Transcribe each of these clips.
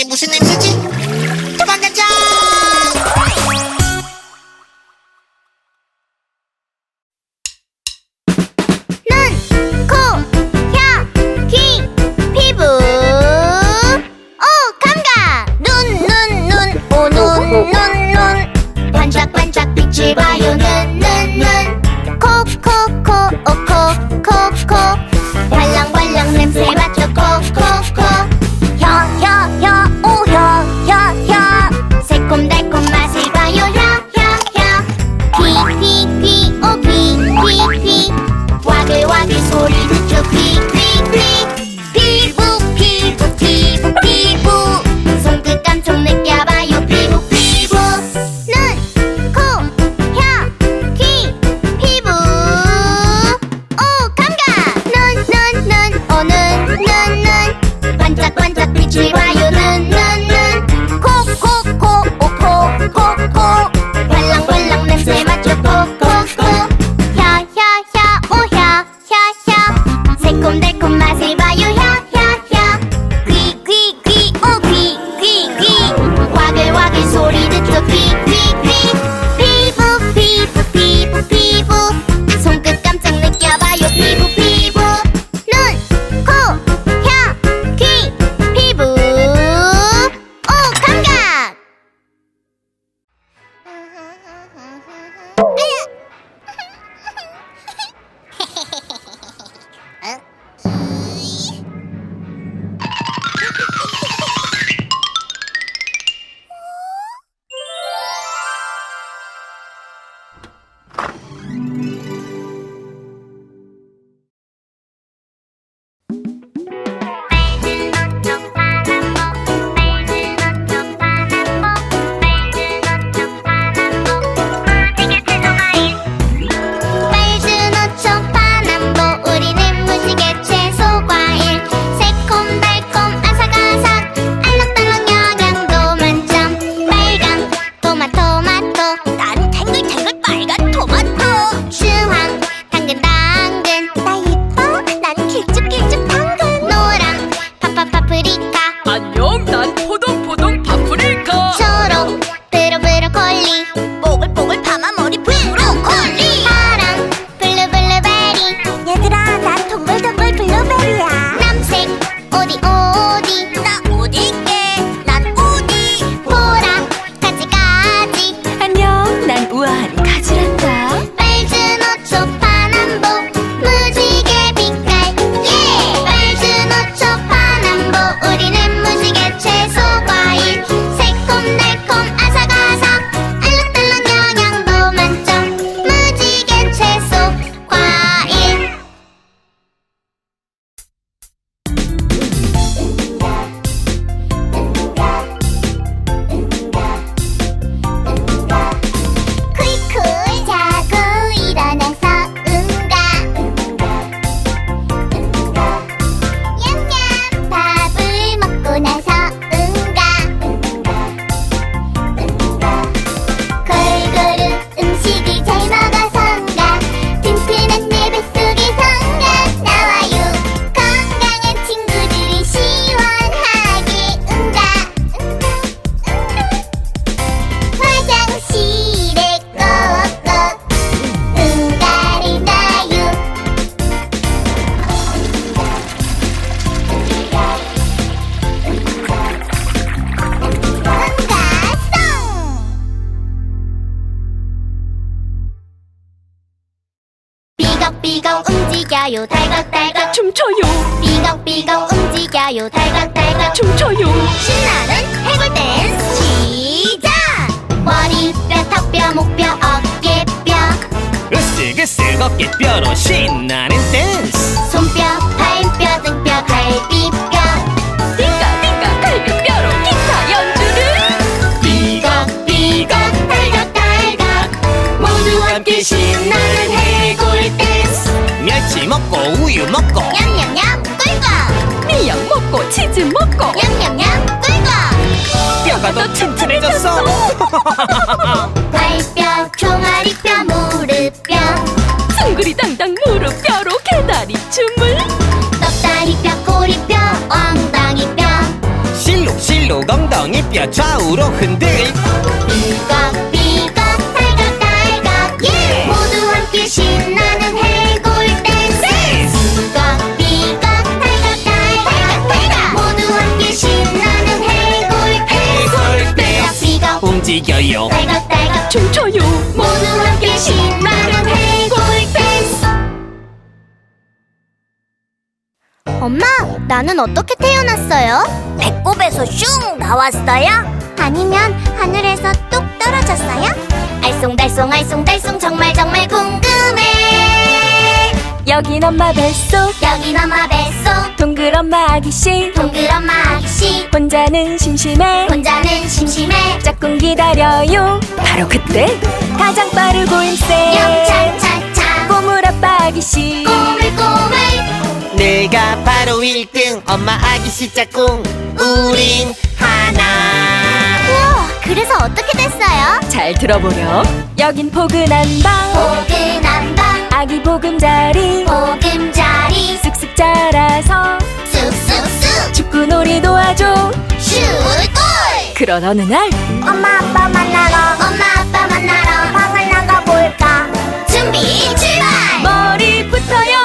이게 어깨뼈로 신나는 댄스. 손뼈, 발뼈, 등뼈, 갈비뼈. 띵가 띵가 갈비뼈로 기타 연주를. 삐걱 삐걱 딸각 딸각 모두 함께 신나는 해골 댄스. 멸치 먹고 우유 먹고. 냠냠냠 꿀꺽. 미역 먹고 치즈 먹고. 냠냠냠 꿀꺽. 뼈가 더 튼튼해졌어. 개다리 춤을 넉다리 뼈 꼬리 뼈 엉덩이 뼈. 실룩실룩 엉덩이 뼈 좌우로 흔들. 삐걱 삐걱 딸깍딸깍 예! 모두 함께 신나는 해골 댄스. 삐걱 삐걱 딸깍딸깍 딸깍 모두 함께 신나는 해골 댄스. 삐걱 삐걱. 움직여요. 딸깍딸깍 춤춰요. 모두 함께 신나 엄마, 나는 어떻게 태어났어요? 배꼽에서 슝 나왔어요? 아니면 하늘에서 뚝 떨어졌어요? 알쏭달쏭 알쏭달쏭 정말 정말 궁금해. 여긴 엄마 뱃속. 여긴 엄마 뱃속. 동글 엄마 아기씨. 동글 엄마 아기씨. 혼자는 심심해. 혼자는 심심해. 짝꿍 기다려요. 바로 그때 가장 빠르고 힘세 영차차차. 꼬물 아빠 아기씨. 꼬물꼬물 내가 바로 1등. 엄마 아기 시짝꿍 우린 하나. 우와, 그래서 어떻게 됐어요? 잘 들어보렴. 여긴 포근한 방. 포근한 방. 아기 보금자리. 보금자리. 쓱쓱 자라서. 쑥쑥쑥 축구놀이 도와줘 슛골 그런 어느 날. 엄마 아빠 만나러 엄마 아빠 만나러 방을 나가볼까? 준비 출발! 머리부터 영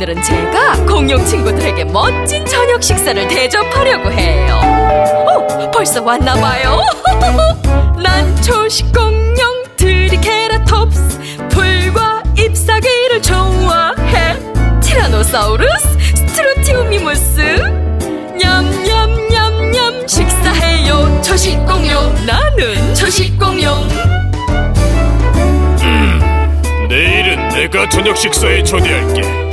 오늘은 제가 공룡 친구들에게 멋진 저녁 식사를 대접하려고 해요. 어 벌써 왔나 봐요. 난 초식 공룡 트리케라톱스 풀과 잎사귀를 좋아해. 티라노사우루스 스트로티우미무스. 냠냠냠냠 식사해요. 초식 공룡 나는 초식 공룡. 내일은 내가 저녁 식사에 초대할게.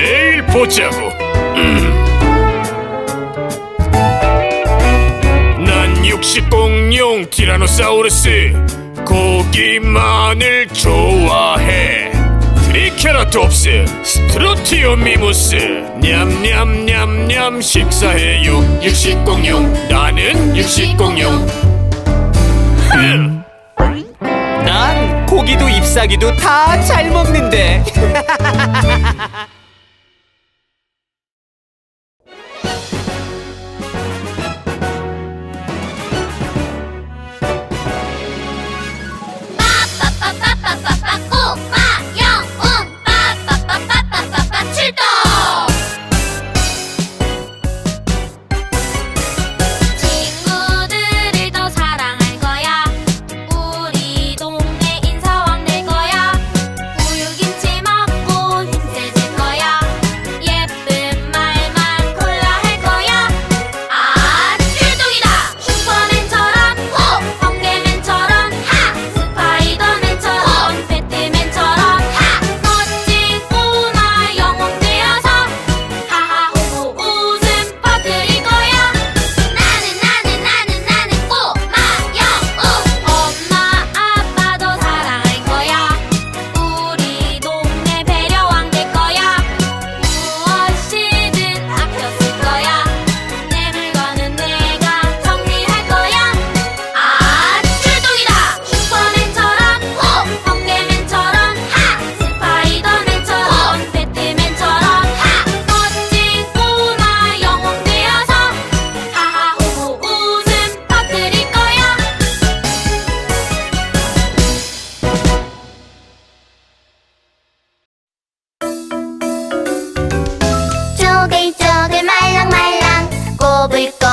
내일 보자고. 음. 난 육식공룡 티라노사우루스 고기만을 좋아해. 트리케라톱스 스트로티오미무스 냠냠냠냠 식사해요 육식공룡 나는 육식공룡 흠. 난 고기도 잎사귀도 다 잘 먹는데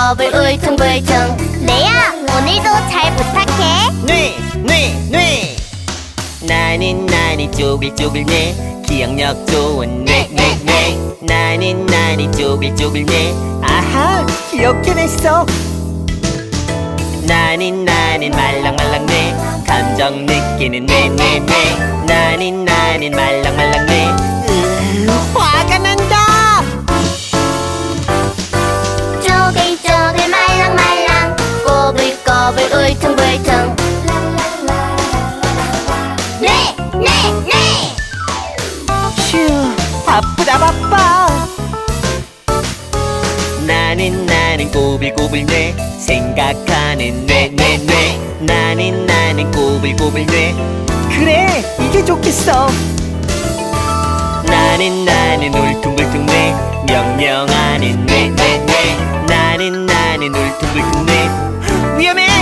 꼬불꼬불 울퉁불퉁. 레야 오늘도 잘 부탁해. 뇌뇌뇌 나는 나는 쪼글쪼글 뇌 기억력 좋은 뇌뇌뇌 나는 나는 쪼글쪼글 뇌 아하 기억해냈어. 나는 나는 말랑말랑 뇌 감정 느끼는 뇌뇌뇌 나는 나는 말랑말랑 뇌 으, 화가 난다 꼬불꼬불 울퉁불퉁. 네! 네! 네! 휴, 바쁘다 바빠. 나는 나는 꼬불꼬불 뇌. 생각하는 뇌뇌뇌. 나는 나는 꼬불꼬불 뇌. 그래, 이게 좋겠어. 나는 나는 울퉁불퉁 뇌. 명령하는 뇌뇌뇌. 나는 나는 울퉁불퉁 뇌. Yeah, mean?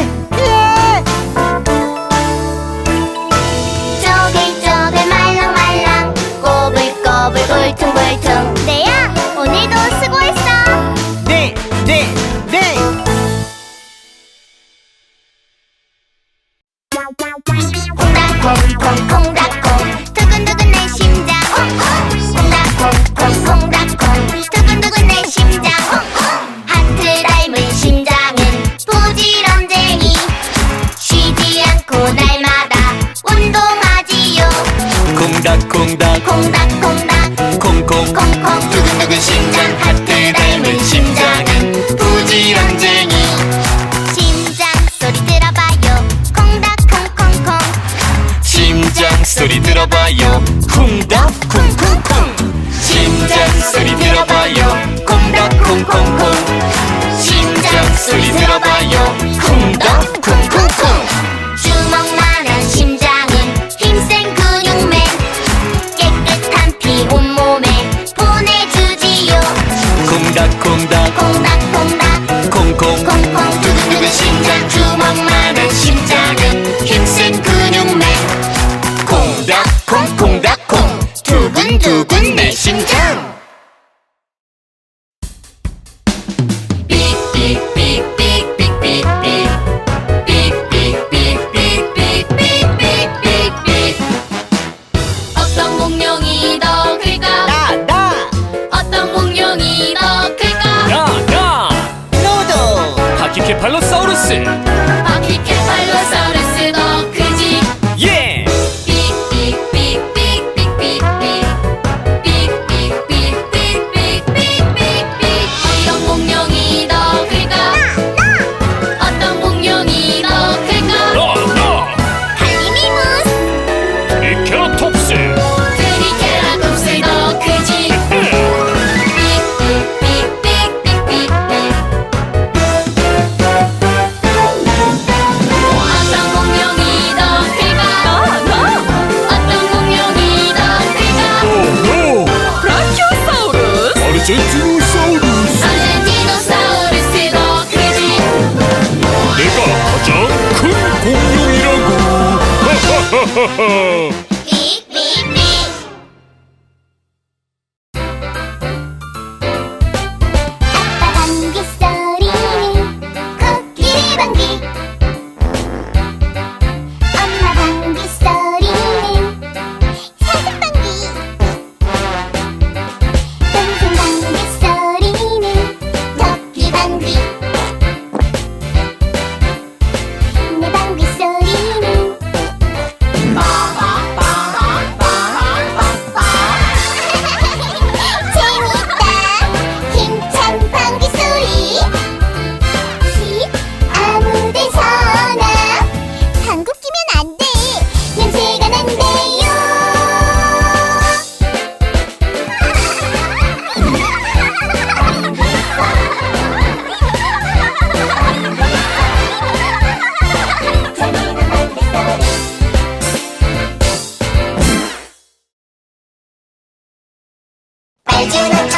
소리 들어봐요. 쿵닥 쿵쿵쿵. 심장 소리 들어봐요. 쿵닥 쿵쿵쿵 심장 소리 들어봐요. você. I do not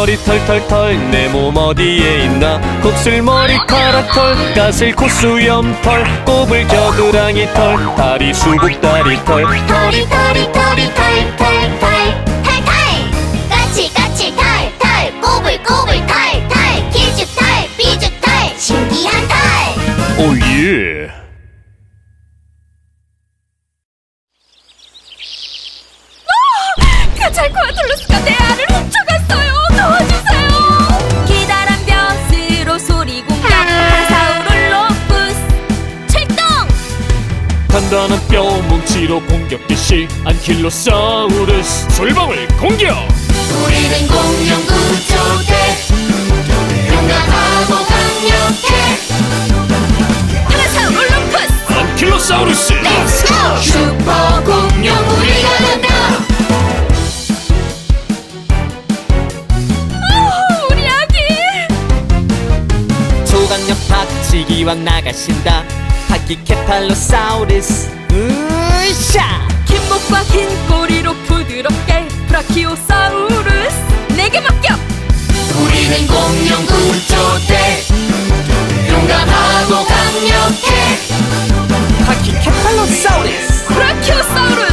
머리 털털털 내 몸 어디에 있나? 곱슬 머리카락 털 가슬 코수염 털 꼬불 겨드랑이 털 다리 수북 다리 털. 털이 털이 털이 털털털 털털. 까치 까치 털털 꼬불 꼬불 털털. 길쭉 털 삐죽 털 신기한 털. 오예 단단한 뼈뭉치로 공격개시 안킬로사우루스 솔방울 공격! 우리는 공룡 구조대. 용감하고 강력해. 파라사 올림푸스! 안킬로사우루스! 렛츠고! 슈퍼 공룡 우리가 난다. 우리 아기! 초강력 박치기왕 나가신다. 비케팔로사우루스. 으쌰! 긴 목과 긴 꼬리로 부드럽게 브라키오사우루스. 내게 맡겨! 우리는 공룡 구조대. 용감하고 강력해. 바퀴케팔로사우루스. 브라키오사우루스.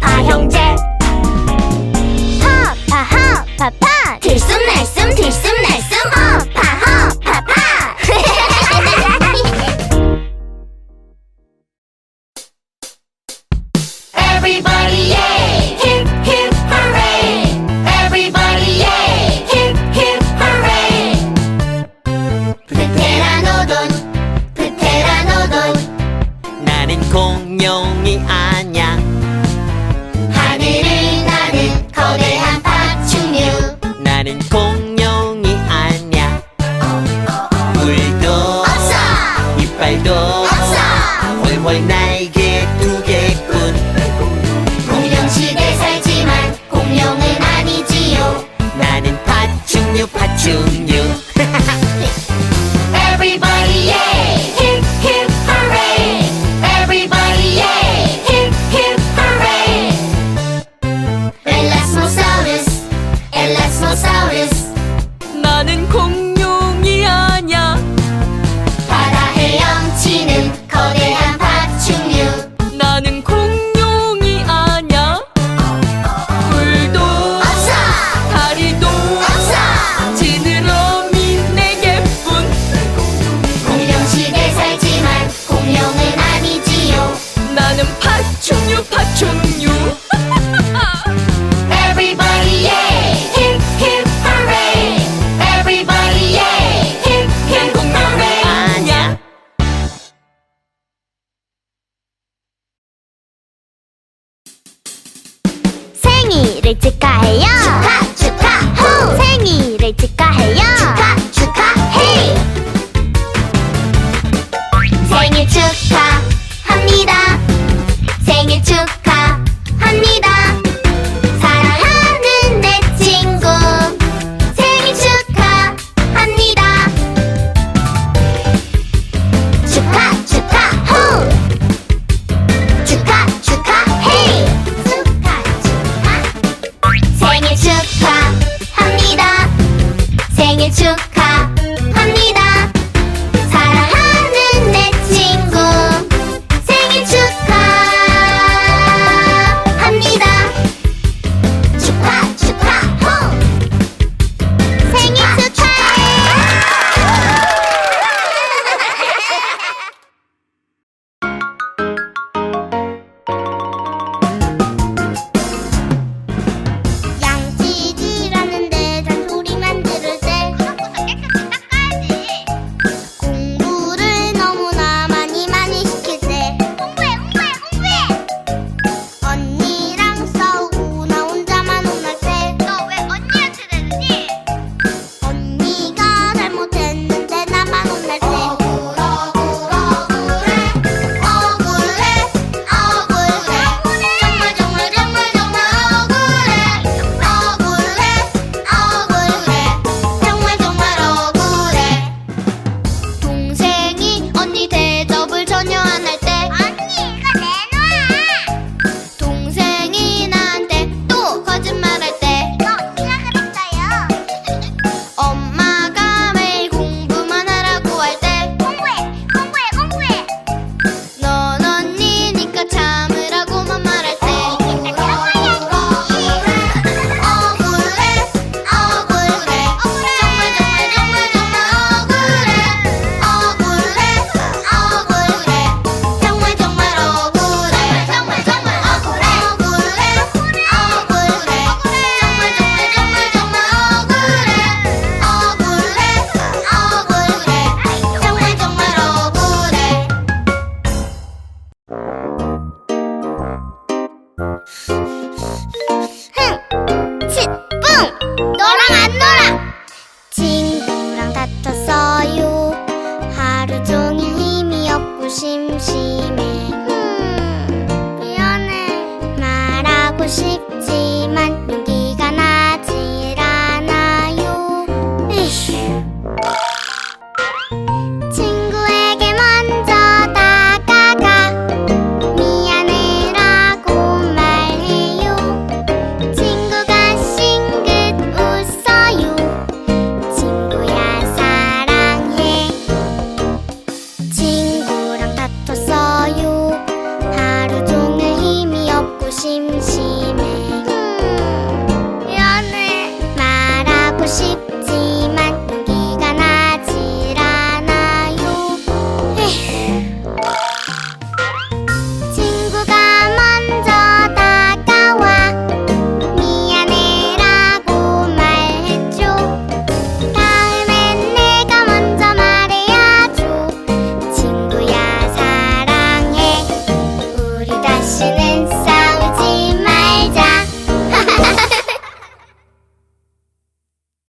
파형